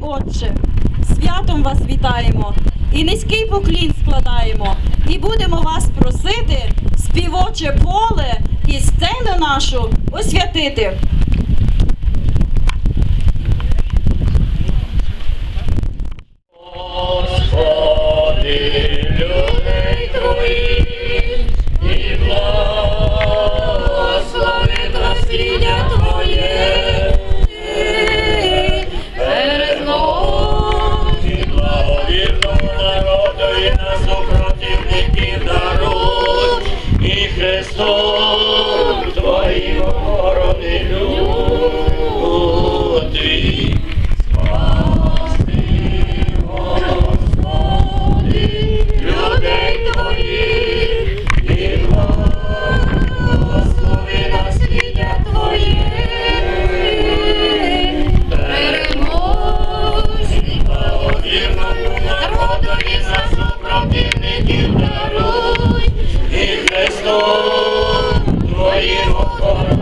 Отче, святом вас вітаємо і низький поклін складаємо, і будемо вас просити, співоче поле і сцену нашу освятити. Господи, Твоїм охороном.